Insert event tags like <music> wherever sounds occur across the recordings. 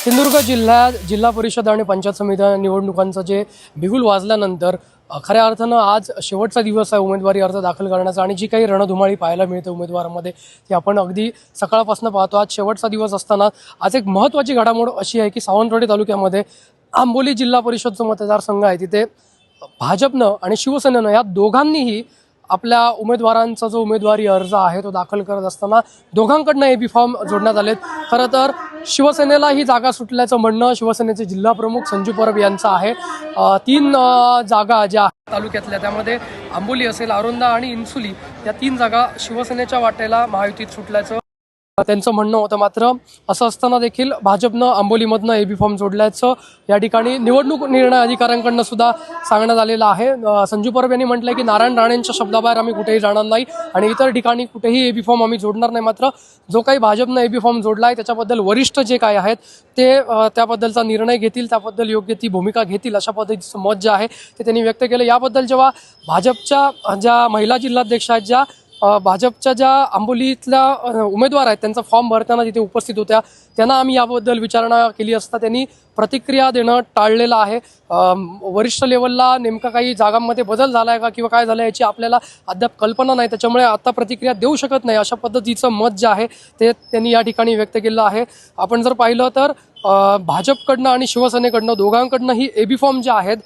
सिंधुदुर्ग जिल्ह्यात जिल्हा परिषद आणि पंचायत समिती निवडणुकांचं जे बिगुल वाजल्यानंतर खऱ्या अर्थानं आज शेवटचा दिवस आहे उमेदवारी अर्ज दाखल करण्याचा आणि जी काही रणधुमाळी पाहायला मिळते उमेदवारांमध्ये ती आपण अगदी सकाळपासून पाहतो. आज शेवटचा दिवस असताना आज एक महत्त्वाची घडामोड अशी आहे की सावंतवाडी तालुक्यामध्ये आंबोली जिल्हा परिषदचं मतदारसंघ आहे. तिथे भाजपनं आणि शिवसेनेनं या दोघांनीही आपल्या उमेदवारांचा जो उमेदवारी अर्ज आहे तो दाखल करत असताना दोघांकडनं ए बी फॉर्म जोडण्यात आलेत. खरं तर शिवसेनेला ही जागा सुटल्याचं म्हणणं शिवसेनेचे जिल्हा प्रमुख संजू परब यांचं आहे. तीन जागा ज्या तालुक्यातल्या त्यामध्ये आंबोली असेल आरोंदा आणि इन्सुली या तीन जागा शिवसेनेच्या वाटेला महायुतीत सुटल्याचं त्यांचं म्हणणं होतं मात्र असं असताना देखील भाजपनं आंबोलीमधनं ए बी फॉर्म जोडल्याचं या ठिकाणी निवडणूक निर्णय अधिकाऱ्यांकडनं सुद्धा सांगण्यात आलेलं आहे. संजू परब यांनी म्हटलंय की नारायण राणेंच्या शब्दाबाहेर आम्ही कुठेही जाणार नाही आणि इतर ठिकाणी कुठेही ए बी फॉर्म आम्ही जोडणार नाही. मात्र जो काही भाजपनं ए बी फॉर्म जोडला आहे त्याच्याबद्दल वरिष्ठ जे काय आहेत ते त्याबद्दलचा निर्णय घेतील त्याबद्दल योग्य ती भूमिका घेतील अशा पद्धतीचं मत जे आहे ते त्यांनी व्यक्त केलं. याबद्दल जेव्हा भाजपच्या ज्या महिला जिल्हाध्यक्ष आहेत ज्या भाजपच्या ज्या आंबोलीतल्या उमेदवार आहेत त्यांचा फॉर्म भरताना तिथे उपस्थित होत्या त्यांना आम्ही याबद्दल विचारणा केली असता त्यांनी प्रतिक्रिया देणं टाळलेलं आहे. वरिष्ठ लेवलला नेमका काही जागांमध्ये बदल झाला आहे का किंवा काय झालं याची आपल्याला अद्याप कल्पना नाही. त्याच्यामुळे आत्ता प्रतिक्रिया देऊ शकत नाही अशा पद्धतीचं मत जे आहे ते त्यांनी या ठिकाणी व्यक्त केलं आहे. आपण जर पाहिलं तर भाजपकडनं आणि शिवसेनेकडनं दोघांकडनं ही ए बी फॉर्म जे आहेत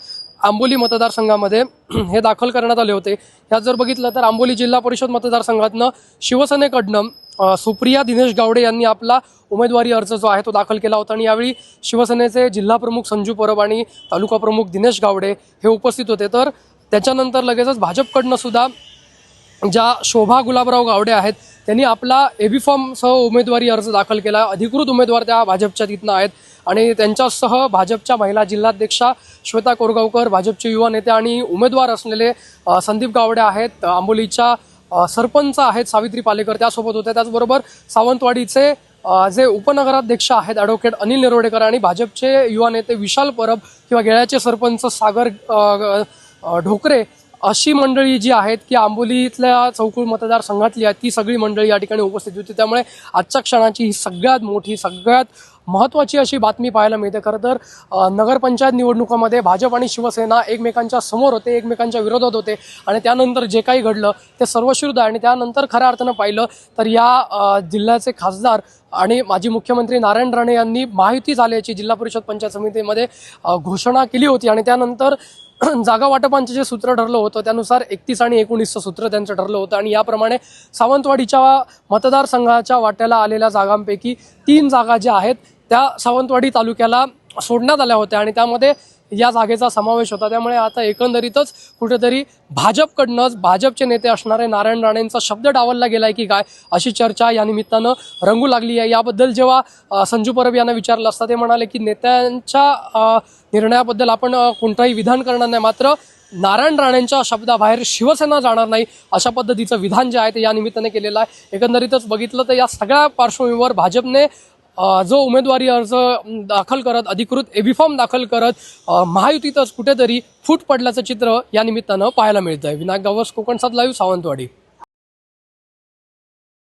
आंबोली मतदारसंघामध्ये <clears throat> हे दाखल करण्यात आले होते. यात जर बघितलं तर आंबोली जिल्हा परिषद मतदारसंघातनं शिवसेनेकडनं सुप्रिया दिनेश गावडे यांनी आपला उमेदवारी अर्ज जो आहे तो दाखल केला होता. आणि यावेळी शिवसेनेचे जिल्हा प्रमुख संजू परब आणि तालुका प्रमुख दिनेश गावडे हे उपस्थित होते. तर त्याच्यानंतर लगेचच भाजपकडनं सुद्धा ज्या शोभा गुलाबराव गावडे आहेत त्यांनी आपला एबी फॉर्मसह उमेदवारी अर्ज दाखल केला. अधिकृत उमेदवार त्या भाजपच्या तिथनं आहेत. आणि त्यांच्यासह भाजपच्या महिला जिल्हाध्यक्षा श्वेता कोरगावकर भाजपचे युवा नेते आणि उमेदवार असलेले संदीप गावडे आहेत. आंबोलीच्या सरपंच आहेत सावित्री पालेकर त्यासोबत होत्या त्याचबरोबर सावंतवाडीचे जे उपनगराध्यक्ष आहेत ॲडव्होकेट अनिल नेरोडेकर आणि भाजपचे युवा नेते विशाल परब किंवा गेळ्याचे सरपंच सागर ढोकरे अशी मंडळी जी आहेत की आंबोलीतल्या चौकुळ मतदारसंघातली आहेत ती सगळी मंडळी या ठिकाणी उपस्थित होती. त्यामुळे आजच्या क्षणाची ही सगळ्यात मोठी सगळ्यात महत्त्वाची अशी बातमी पाहायला मिळते. खरं तर नगरपंचायत निवडणुकामध्ये भाजप आणि शिवसेना एकमेकांच्या समोर होते एकमेकांच्या विरोधात होते आणि त्यानंतर जे काही घडलं ते सर्वश्रुद्ध आहे आणि त्यानंतर खऱ्या अर्थानं पाहिलं तर या जिल्ह्याचे खासदार आणि माजी मुख्यमंत्री नारायण राणे यांनी माहिती झाल्याची जिल्हा परिषद पंचायत समितीमध्ये घोषणा केली होती आणि त्यानंतर <clears throat> जागा वाटपांचं जे सूत्र ठरलं होतं त्यानुसार एकतीस आणि एकोणीसचं सूत्र त्यांचं ठरलं होतं. आणि याप्रमाणे सावंतवाडीच्या मतदारसंघाच्या वाट्याला आलेल्या जागांपैकी तीन जागा ज्या आहेत त्या सावंतवाडी तालुक्याला सोडण्यात आल्या होत्या. आणि त्यामध्ये या जागेचा समावेश होता. त्यामुळे आता एकंदरीतच कुठेतरी भाजपकडनंच भाजपचे नेते असणारे नारायण राणेंचा शब्द डावलला गेलाय की काय अशी चर्चा या निमित्तानं रंगू लागली आहे. याबद्दल जेव्हा संजू परब यांना विचारलं असता ते म्हणाले की नेत्यांच्या निर्णयाबद्दल आपण कोणताही विधान करणार नाही. मात्र नारायण राणेंच्या शब्दाबाहेर शिवसेना जाणार नाही अशा पद्धतीचं विधान जे आहे ते या निमित्ताने केलेलं आहे. एकंदरीतच बघितलं तर या सगळ्या पार्श्वभूमीवर भाजपने जो उमेदवारी अर्ज दाखल करत अधिकृत एबी फॉर्म दाखल करत महायुतीतच कुठेतरी फूट पडल्याचं चित्र या निमित्तानं पाहायला मिळतंय. विनायक गावस कोकण सात लाईव्ह सावंतवाडी.